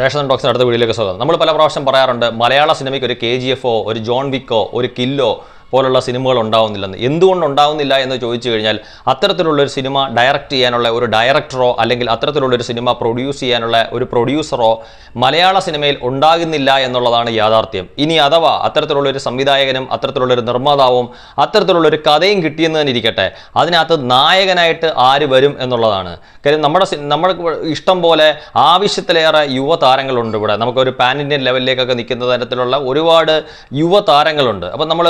Ration ടോക്സിന് അടുത്ത വീഡിയോയിലേക്ക് സ്വാഗതം. നമ്മൾ പല പ്രാവശ്യം പറയാറുണ്ട് മലയാള സിനിമയ്ക്ക് ഒരു കെ ജി എഫോ ഒരു ജോൺ വിക്കോ ഒരു കില്ലോ പോലുള്ള സിനിമകൾ ഉണ്ടാവുന്നില്ലെന്ന്. എന്തുകൊണ്ട് ഉണ്ടാവുന്നില്ല എന്ന് ചോദിച്ചു കഴിഞ്ഞാൽ അത്തരത്തിലുള്ളൊരു സിനിമ ഡയറക്റ്റ് ചെയ്യാനുള്ള ഒരു ഡയറക്ടറോ അല്ലെങ്കിൽ അത്തരത്തിലുള്ളൊരു സിനിമ പ്രൊഡ്യൂസ് ചെയ്യാനുള്ള ഒരു പ്രൊഡ്യൂസറോ മലയാള സിനിമയിൽ ഉണ്ടാകുന്നില്ല എന്നുള്ളതാണ് യാഥാർത്ഥ്യം. ഇനി അഥവാ അത്തരത്തിലുള്ളൊരു സംവിധായകനും അത്തരത്തിലുള്ളൊരു നിർമ്മാതാവും അത്തരത്തിലുള്ളൊരു കഥയും കിട്ടിയെന്ന് തന്നെ ഇരിക്കട്ടെ. അതിനകത്ത് നായകനായിട്ട് ആര് വരും എന്നുള്ളതാണ്. കാര്യം നമ്മുടെ നമ്മൾ ഇഷ്ടം പോലെ ആവശ്യത്തിലേറെ യുവതാരങ്ങളുണ്ട് ഇവിടെ. നമുക്കൊരു പാൻ ഇന്ത്യൻ ലെവലിലേക്കൊക്കെ നിൽക്കുന്ന തരത്തിലുള്ള ഒരുപാട് യുവതാരങ്ങളുണ്ട് അപ്പം നമ്മൾ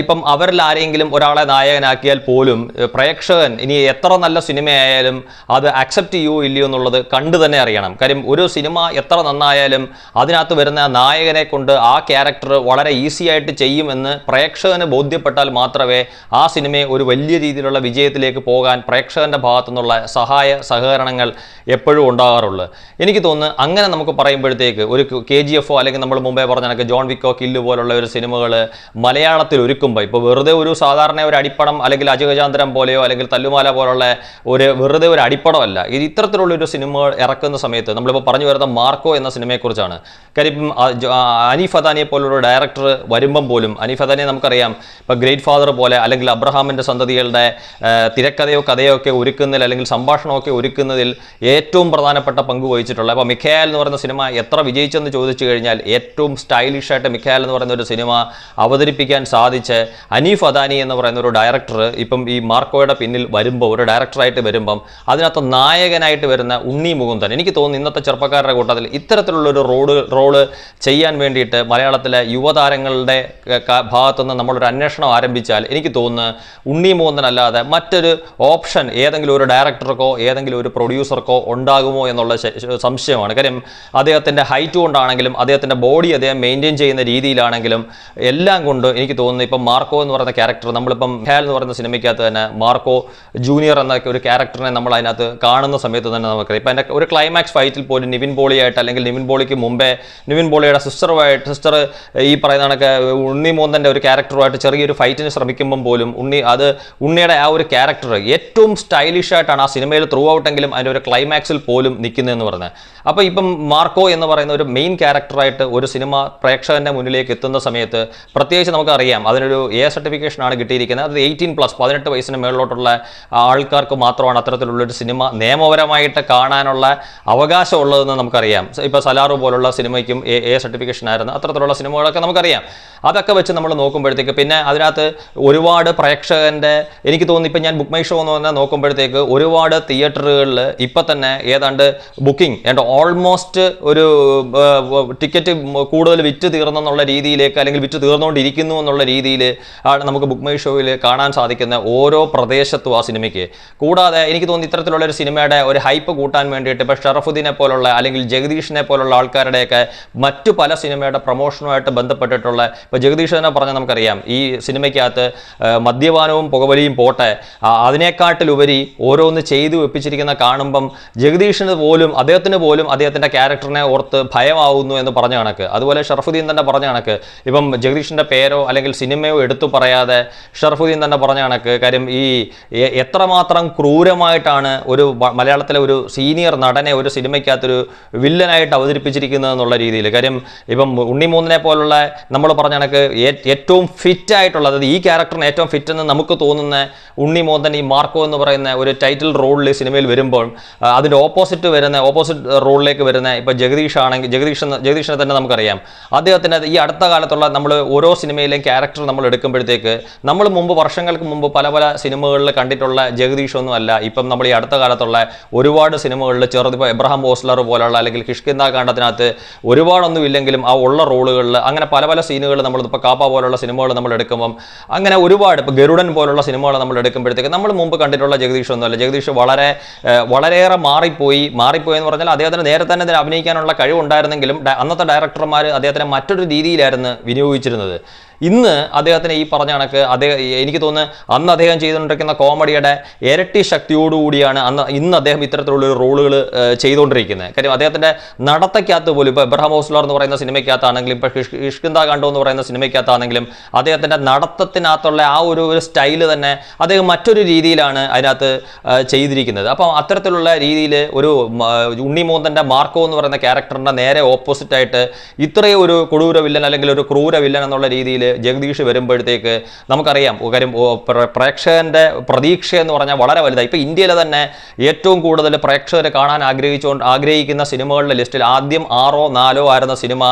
ഇപ്പം അവരിൽ ആരെങ്കിലും ഒരാളെ നായകനാക്കിയാൽ പോലും പ്രേക്ഷകൻ ഇനി എത്ര നല്ല സിനിമയായാലും അത് അക്സെപ്റ്റ് ചെയ്യുമോ ഇല്ലയോ എന്നുള്ളത് കണ്ടു തന്നെ അറിയണം. കാര്യം ഒരു സിനിമ എത്ര നന്നായാലും അതിനകത്ത് വരുന്ന നായകനെ കൊണ്ട് ആ ക്യാരക്ടർ വളരെ ഈസി ആയിട്ട് ചെയ്യുമെന്ന് പ്രേക്ഷകന് ബോധ്യപ്പെട്ടാൽ മാത്രമേ ആ സിനിമയെ ഒരു വലിയ രീതിയിലുള്ള വിജയത്തിലേക്ക് പോകാൻ പ്രേക്ഷകന്റെ ഭാഗത്തു നിന്നുള്ള സഹായ സഹകരണങ്ങൾ എപ്പോഴും ഉണ്ടാകാറുള്ളൂ. എനിക്ക് തോന്നുന്നു അങ്ങനെ നമുക്ക് പറയുമ്പോഴത്തേക്ക് ഒരു കെ ജി എഫോ അല്ലെങ്കിൽ നമ്മൾ മുമ്പേ പറഞ്ഞ കണക്ക് ജോൺ വിക്കോ കില്ല് പോലുള്ള ഒരു സിനിമകൾ മലയാളത്തിൽ ഒരുക്കുമ്പോൾ ഇപ്പോൾ വെറുതെ ഒരു സാധാരണ ഒരു അടിപ്പടം അല്ലെങ്കിൽ അജഗജാന്തരം പോലെയോ അല്ലെങ്കിൽ തല്ലുമാല പോലുള്ള ഒരു വെറുതെ ഒരു അടിപ്പടമല്ല. ഇത് ഇത്തരത്തിലുള്ളൊരു സിനിമ ഇറക്കുന്ന സമയത്ത് നമ്മളിപ്പോൾ പറഞ്ഞു വരുന്ന മാർക്കോ എന്ന സിനിമയെക്കുറിച്ചാണ്. കാര്യം ഇപ്പം അനീഫ് അദാനിയെ പോലുള്ള ഡയറക്ടർ വരുമ്പം പോലും അനീഫ് അദാനിയെ നമുക്കറിയാം ഇപ്പോൾ ഗ്രേറ്റ് ഫാദർ പോലെ അല്ലെങ്കിൽ അബ്രഹാമിന്റെ സന്തതികളുടെ തിരക്കഥയോ കഥയോ ഒക്കെ ഒരുക്കുന്നതിൽ അല്ലെങ്കിൽ സംഭാഷണമൊക്കെ ഒരുക്കുന്നതിൽ ഏറ്റവും പ്രധാനപ്പെട്ട പങ്ക് വഹിച്ചിട്ടുള്ള അപ്പോൾ മിഖയാൽ എന്ന് പറയുന്ന സിനിമ എത്ര വിജയിച്ചെന്ന് ചോദിച്ചു കഴിഞ്ഞാൽ ഏറ്റവും സ്റ്റൈലിഷായിട്ട് മിഖയാൽ എന്ന് പറയുന്ന ഒരു സിനിമ അവതരിപ്പിക്കാൻ സാധിച്ച് അനീഫ് അദാനി എന്ന് പറയുന്ന ഒരു ഡയറക്ടർ ഇപ്പം ഈ മാർക്കോയുടെ പിന്നിൽ വരുമ്പോൾ ഒരു ഡയറക്ടറായിട്ട് വരുമ്പം അതിനകത്ത് നായകനായിട്ട് വരുന്ന ഉണ്ണി മുകുന്ദൻ. എനിക്ക് തോന്നുന്നു ഇന്നത്തെ ചെറുപ്പക്കാരുടെ കൂട്ടത്തിൽ ഇത്തരത്തിലുള്ള ഒരു റോഡ് റോൾ ചെയ്യാൻ വേണ്ടിയിട്ട് മലയാളത്തിലെ യുവതാരങ്ങളുടെ ഭാഗത്തുനിന്ന് നമ്മളൊരു അന്വേഷണം ആരംഭിച്ചാൽ എനിക്ക് തോന്നുന്നു ഉണ്ണി മുകുന്ദൻ അല്ലാതെ മറ്റൊരു ഓപ്ഷൻ ഏതെങ്കിലും ഒരു ഡയറക്ടർക്കോ ഏതെങ്കിലും ഒരു പ്രൊഡ്യൂസർക്കോ ഉണ്ടാകുമോ എന്നുള്ള സംശയമാണ്. കാര്യം അദ്ദേഹത്തിന്റെ ഹൈറ്റ് കൊണ്ടാണെങ്കിലും അദ്ദേഹത്തിന്റെ ബോഡി അദ്ദേഹം മെയിന്റെയിൻ ചെയ്യുന്ന രീതിയിലാണെങ്കിലും എല്ലാം കൊണ്ട് എനിക്ക് തോന്നുന്നു ഇപ്പം മാർക്കോ എന്ന് പറയുന്ന ക്യാരക്ടർ നമ്മളിപ്പം ഹാൽ എന്ന് പറയുന്ന സിനിമയ്ക്കകത്ത് തന്നെ മാർക്കോ ജൂനിയർ എന്ന ഒരു ക്യാരക്ടറിനെ നമ്മൾ അതിനകത്ത് കാണുന്ന സമയത്ത് തന്നെ നമുക്കറിയാം. ഇപ്പം എന്റെ ഒരു ക്ലൈമാക്സ് ഫൈറ്റിൽ പോലും നിവിൻ പോളിയായിട്ട് അല്ലെങ്കിൽ നിവിൻ ബോളിക്ക് മുമ്പേ നിവിൻ പോളിയുടെ സിസ്റ്ററുമായിട്ട് സിസ്റ്റർ ഈ പറയുന്ന കണക്ക് ഉണ്ണി മോന്തന്റെ ഒരു ക്യാരക്ടറുമായിട്ട് ചെറിയൊരു ഫൈറ്റിന് ശ്രമിക്കുമ്പം പോലും ഉണ്ണി അത് ഉണ്ണിയുടെ ആ ഒരു ക്യാരക്ടർ ഏറ്റവും സ്റ്റൈലിഷ് ആയിട്ടാണ് ആ സിനിമയിൽ ത്രൂ ഔട്ടെങ്കിലും അതിന്റെ ഒരു ക്ലൈമാക്സിൽ പോലും നിൽക്കുന്നതെന്ന് പറഞ്ഞത്. അപ്പോൾ ഇപ്പം മാർക്കോ എന്ന് പറയുന്ന ഒരു മെയിൻ ക്യാരക്ടറായിട്ട് ഒരു സിനിമ പ്രേക്ഷകന്റെ മുന്നിലേക്ക് എത്തുന്ന സമയത്ത് പ്രത്യേകിച്ച് നമുക്കറിയാം അതിനൊരു എ സർട്ടിഫിക്കേഷനാണ് കിട്ടിയിരിക്കുന്നത്. അത് എയ്റ്റീൻ പ്ലസ് പതിനെട്ട് വയസ്സിന് മേളിലോട്ടുള്ള ആൾക്കാർക്ക് മാത്രമാണ് അത്തരത്തിലുള്ളൊരു സിനിമ നിയമപരമായിട്ട് കാണാനുള്ള അവകാശം ഉള്ളതെന്ന് നമുക്കറിയാം ഇപ്പോൾ സലാറു പോലുള്ള സിനിമയ്ക്കും എ എ സർട്ടിഫിക്കേഷൻ ആയിരുന്നു. അത്തരത്തിലുള്ള സിനിമകളൊക്കെ നമുക്കറിയാം. അതൊക്കെ വെച്ച് നമ്മൾ നോക്കുമ്പോഴത്തേക്ക് പിന്നെ അതിനകത്ത് ഒരുപാട് പ്രേക്ഷകന്റെ എനിക്ക് തോന്നുന്നു ഇപ്പം ഞാൻ ബുക്ക് മൈ ഷോ എന്ന് പറഞ്ഞാൽ നോക്കുമ്പോഴത്തേക്ക് ഒരുപാട് തിയേറ്ററുകളിൽ ഇപ്പം തന്നെ ഏതാണ്ട് ബുക്കിംഗ് ഏതാണ്ട് ഓൾമോസ്റ്റ് ഒരു ടിക്കറ്റ് കൂടുതൽ വിറ്റ് തീർന്നെന്നുള്ള രീതിയിലേക്ക് അല്ലെങ്കിൽ വിറ്റ് തീർന്നുകൊണ്ടിരിക്കുന്നു എന്നുള്ള രീതിയിൽ ആണ് നമുക്ക് ബുക്ക് മൈ ഷോയിൽ കാണാൻ സാധിക്കുന്ന ഓരോ പ്രദേശത്തും ആ സിനിമയ്ക്ക്. കൂടാതെ എനിക്ക് തോന്നുന്നു ഇത്തരത്തിലുള്ള ഒരു സിനിമയുടെ ഒരു ഹൈപ്പ് കൂട്ടാൻ വേണ്ടിയിട്ട് ഇപ്പോൾ ഷറഫുദ്ദീനെ പോലുള്ള അല്ലെങ്കിൽ ജഗദീഷിനെ പോലുള്ള ആൾക്കാരുടെയൊക്കെ മറ്റു പല സിനിമയുടെ പ്രൊമോഷനുമായിട്ട് ബന്ധപ്പെട്ടിട്ടുള്ള ഇപ്പോൾ ജഗദീഷ് തന്നെ പറഞ്ഞാൽ നമുക്കറിയാം ഈ സിനിമയ്ക്കകത്ത് മദ്യപാനവും പുകവലിയും പോട്ടെ അതിനേക്കാട്ടിലുപരി ഓരോന്ന് ചെയ്തു വെപ്പിച്ചിരിക്കുന്ന കാണുമ്പം ജഗദീഷിന് പോലും അദ്ദേഹത്തിന് പോലും അദ്ദേഹത്തിന്റെ ക്യാരക്ടറിനെ ഓർത്ത് ഭയമാവുന്നു എന്ന് പറഞ്ഞ കണക്ക്. അതുപോലെ ഷറഫുദ്ദീൻ തന്നെ പറഞ്ഞ കണക്ക്. ഇപ്പം ജഗദീഷിന്റെ പേരോ അല്ലെങ്കിൽ സിനിമയോ എടുത്തു പറയാതെ ഷറഫുദ്ദീൻ തന്നെ പറഞ്ഞ കണക്ക്. കാര്യം ഈ എത്രമാത്രം ക്രൂരമായിട്ടാണ് ഒരു മലയാളത്തിലെ ഒരു സീനിയർ നടനെ ഒരു സിനിമയ്ക്കകത്തൊരു വില്ലനായിട്ട് അവതരിപ്പിച്ചിരിക്കുന്നത് എന്നുള്ള രീതിയിൽ. കാര്യം ഇപ്പം ഉണ്ണിമൂന്നിനെ പോലുള്ള നമ്മൾ പറഞ്ഞ കണക്ക് ഏറ്റവും ഫിറ്റ് ആയിട്ടുള്ള അതായത് ഈ ക്യാരക്ടറിന് ഏറ്റവും ഫിറ്റ് എന്ന് നമുക്ക് തോന്നുന്ന ഉണ്ണിമോന്തൻ ഈ മാർക്കോ എന്ന് പറയുന്ന ഒരു ടൈറ്റിൽ റോളിൽ സിനിമയിൽ വരുമ്പോൾ അതിന്റെ ഓപ്പോസിറ്റ് വരുന്ന ഓപ്പോസിറ്റ് റോളിലേക്ക് വരുന്ന ഇപ്പം ജഗദീഷ് ആണെങ്കിൽ ജഗദീഷ് ജഗദീഷിനെ തന്നെ നമുക്കറിയാം. അദ്ദേഹത്തിന് ഈ അടുത്ത കാലത്തുള്ള നമ്മൾ ഓരോ സിനിമയിലെയും ക്യാരക്ടർ നമ്മൾ എടുക്കുമ്പോഴത്തേക്ക് നമ്മൾ മുമ്പ് വർഷങ്ങൾക്ക് മുമ്പ് പല പല സിനിമകളിൽ കണ്ടിട്ടുള്ള ജഗദീഷ് ഒന്നും അല്ല. ഇപ്പം നമ്മൾ ഈ അടുത്ത കാലത്തുള്ള ഒരുപാട് സിനിമകളിൽ ചെറുത് ഇപ്പോൾ എബ്രഹാം ബോസ്ലർ പോലുള്ള അല്ലെങ്കിൽ കിഷ്കിന്ദ കാണ്ഡത്തിനകത്ത് ഒരുപാടൊന്നും ഇല്ലെങ്കിലും ആ ഉള്ള റോളുകളിൽ അങ്ങനെ പല പല സീനുകൾ നമ്മൾ ഇപ്പോൾ കാപ്പ പോലുള്ള സിനിമകൾ നമ്മൾ എടുക്കുമ്പം അങ്ങനെ ഒരുപാട് ഇപ്പോൾ ഗരുഡൻ പോലുള്ള സിനിമകൾ നമ്മൾ എടുക്കുമ്പോഴത്തേക്ക് നമ്മൾ മുമ്പ് കണ്ടിട്ടുള്ള ജഗദീഷ് ഒന്നുമല്ല ജഗദീഷ് വളരെ വളരെയേറെ മാറിപ്പോയി. മാറിപ്പോയി എന്ന് പറഞ്ഞാൽ അദ്ദേഹത്തിന് നേരത്തെ തന്നെ അഭിനയിക്കാനുള്ള കഴിവുണ്ടായിരുന്നെങ്കിലും അന്നത്തെ ഡയറക്ടർമാർ അദ്ദേഹത്തിനെ മറ്റൊരു രീതിയിലായിരുന്നു വിനിയോഗിച്ചിരുന്നത്. ഇന്ന് അദ്ദേഹത്തിന് ഈ പറഞ്ഞ കണക്ക് അദ്ദേഹം എനിക്ക് തോന്നുന്നു അന്ന് അദ്ദേഹം ചെയ്തുകൊണ്ടിരിക്കുന്ന കോമഡിയുടെ ഇരട്ടി ശക്തിയോടുകൂടിയാണ് അന്ന് ഇന്ന് അദ്ദേഹം ഇത്തരത്തിലുള്ള റോളുകൾ ചെയ്തുകൊണ്ടിരിക്കുന്നത്. കാര്യം അദ്ദേഹത്തിന്റെ നടത്തക്കകത്ത് പോലും ഇപ്പോൾ എബ്രഹാം ഹോസ്ലർ എന്ന് പറയുന്ന സിനിമയ്ക്കകത്താണെങ്കിലും ഇപ്പോൾ ഇഷ്കിന്ത കണ്ടോ എന്ന് പറയുന്ന സിനിമയ്ക്കകത്താണെങ്കിലും അദ്ദേഹത്തിന്റെ നടത്തത്തിനകത്തുള്ള ആ ഒരു സ്റ്റൈൽ തന്നെ അദ്ദേഹം മറ്റൊരു രീതിയിലാണ് അതിനകത്ത് ചെയ്തിരിക്കുന്നത്. അപ്പം അത്തരത്തിലുള്ള രീതിയിൽ ഒരു മ, ഉണ്ണിമൂന്തന്റെ മാർക്കോ എന്ന് പറയുന്ന ക്യാരക്ടറിന്റെ നേരെ ഓപ്പോസിറ്റായിട്ട് ഇത്രയും ഒരു കൊടൂര വില്ലൻ അല്ലെങ്കിൽ ഒരു ക്രൂര വില്ലൻ എന്നുള്ള രീതിയിൽ ജഗദീഷ് വരുമ്പോഴത്തേക്ക് നമുക്കറിയാം കാര്യം പ്രേക്ഷകന്റെ പ്രതീക്ഷ എന്ന് പറഞ്ഞാൽ വളരെ വലുതായി ഇപ്പൊ ഇന്ത്യയിലെ തന്നെ ഏറ്റവും കൂടുതൽ പ്രേക്ഷകർ കാണാൻ ആഗ്രഹിച്ചുകൊണ്ട് ആഗ്രഹിക്കുന്ന സിനിമകളുടെ ലിസ്റ്റിൽ ആദ്യം ആറോ നാലോ ആയിരുന്ന സിനിമ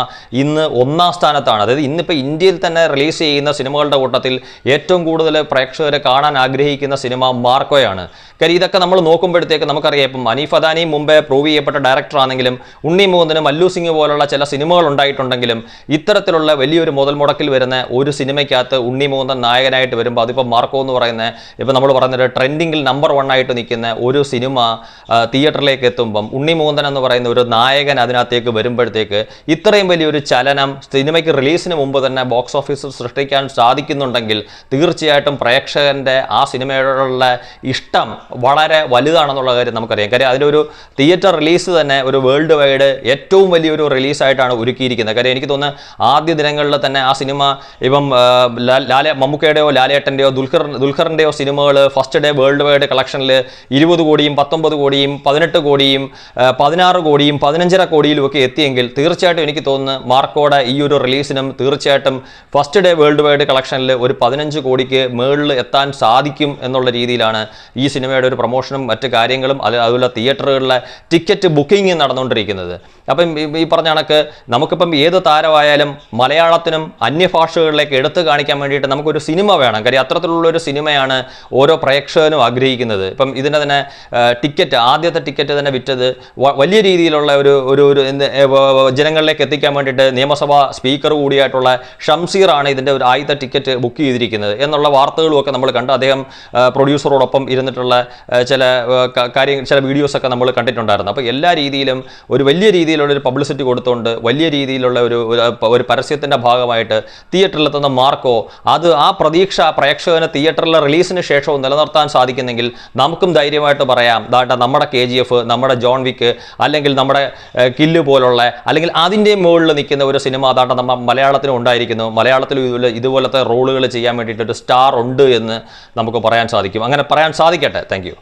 ഇന്ന് ഒന്നാം സ്ഥാനത്താണ്. അതായത് ഇന്നിപ്പോൾ ഇന്ത്യയിൽ തന്നെ റിലീസ് ചെയ്യുന്ന സിനിമകളുടെ കൂട്ടത്തിൽ ഏറ്റവും കൂടുതൽ പ്രേക്ഷകർ കാണാൻ ആഗ്രഹിക്കുന്ന സിനിമ മാർക്കോയാണ്. കാര്യം ഇതൊക്കെ നമ്മൾ നോക്കുമ്പോഴത്തേക്ക് നമുക്കറിയാം ഇപ്പം അനീഫ് അദാനി മുമ്പേ പ്രൂവ് ചെയ്യപ്പെട്ട ഡയറക്ടറാണെങ്കിലും ഉണ്ണി മോഹനും മല്ലു സിംഗ് പോലുള്ള ചില സിനിമകൾ ഉണ്ടായിട്ടുണ്ടെങ്കിലും ഇത്തരത്തിലുള്ള വലിയൊരു മുതൽ മുടക്കിൽ വരുന്ന ഒരു സിനിമയ്ക്കകത്ത് ഉണ്ണി മൂന്നൻ നായകനായിട്ട് വരുമ്പോൾ അതിപ്പോൾ മാർക്കോ എന്ന് പറയുന്ന ഇപ്പം നമ്മൾ പറയുന്നത് ട്രെൻഡിങ്ങിൽ നമ്പർ വൺ ആയിട്ട് നിൽക്കുന്ന ഒരു സിനിമ തിയേറ്ററിലേക്ക് എത്തുമ്പം ഉണ്ണി മൂന്തൻ എന്ന് പറയുന്ന ഒരു നായകൻ അതിനകത്തേക്ക് വരുമ്പോഴത്തേക്ക് ഇത്രയും വലിയൊരു ചലനം സിനിമയ്ക്ക് റിലീസിന് മുമ്പ് തന്നെ ബോക്സ് ഓഫീസിൽ സൃഷ്ടിക്കാൻ സാധിക്കുന്നുണ്ടെങ്കിൽ തീർച്ചയായിട്ടും പ്രേക്ഷകന്റെ ആ സിനിമയോടുള്ള ഇഷ്ടം വളരെ വലുതാണെന്നുള്ള കാര്യം നമുക്കറിയാം. കാര്യം അതിലൊരു തിയേറ്റർ റിലീസ് തന്നെ ഒരു വേൾഡ് വൈഡ് ഏറ്റവും വലിയൊരു റിലീസായിട്ടാണ് ഒരുക്കിയിരിക്കുന്നത്. കാര്യം എനിക്ക് തോന്നുന്നത് ആദ്യ ദിനങ്ങളിൽ തന്നെ ആ സിനിമ ഇപ്പം ലാല മമ്മൂക്കയുടെയോ ലാലേട്ടന്റെയോ ദുൽഖർ ദുൽഖറിന്റെയോ സിനിമകൾ ഫസ്റ്റ് ഡേ വേൾഡ് വൈഡ് കളക്ഷനിൽ ഇരുപത് കോടിയും പത്തൊമ്പത് കോടിയും പതിനെട്ട് കോടിയും പതിനാറ് കോടിയും പതിനഞ്ചര കോടിയിലുമൊക്കെ എത്തിയെങ്കിൽ തീർച്ചയായിട്ടും എനിക്ക് തോന്നുന്നു മാർക്കോടെ ഈ ഒരു റിലീസിനും തീർച്ചയായിട്ടും ഫസ്റ്റ് ഡേ വേൾഡ് വൈഡ് കളക്ഷനിൽ ഒരു പതിനഞ്ച് കോടിക്ക് മേളിൽ എത്താൻ സാധിക്കും എന്നുള്ള രീതിയിലാണ് ഈ സിനിമയുടെ ഒരു പ്രൊമോഷനും മറ്റു കാര്യങ്ങളും അത് അതുപോലെ തിയേറ്ററുകളിലെ ടിക്കറ്റ് ബുക്കിംഗ് നടന്നുകൊണ്ടിരിക്കുന്നത്. അപ്പം ഈ- പറഞ്ഞ കണക്ക് നമുക്കിപ്പം ഏത് താരമായാലും മലയാളത്തിനും അന്യഭാഷകളിലേക്ക് എടുത്തു കാണിക്കാൻ വേണ്ടിയിട്ട് നമുക്കൊരു സിനിമ വേണം. കാര്യം അത്തരത്തിലുള്ള ഒരു സിനിമയാണ് ഓരോ പ്രേക്ഷകനും ആഗ്രഹിക്കുന്നത്. ഇപ്പം ഇതിന്റെ തന്നെ ടിക്കറ്റ് ആദ്യത്തെ ടിക്കറ്റ് തന്നെ വിറ്റത് വലിയ രീതിയിലുള്ള ഒരു ഒരു ഒരു ജനങ്ങളിലേക്ക് എത്തിക്കാൻ വേണ്ടിയിട്ട് നിയമസഭാ സ്പീക്കർ കൂടിയായിട്ടുള്ള ഷംസീറാണ് ഇതിന്റെ ഒരു ആദ്യത്തെ ടിക്കറ്റ് ബുക്ക് ചെയ്തിരിക്കുന്നത് എന്നുള്ള വാർത്തകളും ഒക്കെ നമ്മൾ കണ്ടു അദ്ദേഹം പ്രൊഡ്യൂസറോടൊപ്പം ഇരുന്നിട്ടുള്ള ചില കാര്യങ്ങൾ ചില വീഡിയോസൊക്കെ നമ്മൾ കണ്ടിട്ടുണ്ടായിരുന്നു. അപ്പോൾ എല്ലാ രീതിയിലും ഒരു വലിയ രീതിയിലുള്ള ഒരു പബ്ലിസിറ്റി കൊടുത്തുകൊണ്ട് വലിയ രീതിയിലുള്ള ഒരു ഒരു- പരസ്യത്തിന്റെ ഭാഗമായിട്ട് തിയേറ്ററിലെത്തുന്ന മാർക്കോ അത് ആ പ്രതീക്ഷ പ്രേക്ഷകന് തിയേറ്ററിലെ റിലീസിന് ശേഷവും നിലനിർത്താൻ സാധിക്കുന്നെങ്കിൽ നമുക്കും ധൈര്യമായിട്ട് പറയാം. ദാട്ട നമ്മുടെ കെ ജി എഫ് നമ്മുടെ ജോൺ വിക്ക് അല്ലെങ്കിൽ നമ്മുടെ കില്ല് പോലുള്ള അല്ലെങ്കിൽ അതിന്റെ മുകളിൽ നിൽക്കുന്ന ഒരു സിനിമ ദാട്ട നമ്മൾ മലയാളത്തിലും ഉണ്ടായിരിക്കുന്നു. മലയാളത്തിലും ഇതുപോലെ ഇതുപോലത്തെ റോളുകൾ ചെയ്യാൻ വേണ്ടിയിട്ട് ഒരു സ്റ്റാർ ഉണ്ട് എന്ന് നമുക്ക് പറയാൻ സാധിക്കും. അങ്ങനെ പറയാൻ സാധിക്കട്ടെ. താങ്ക്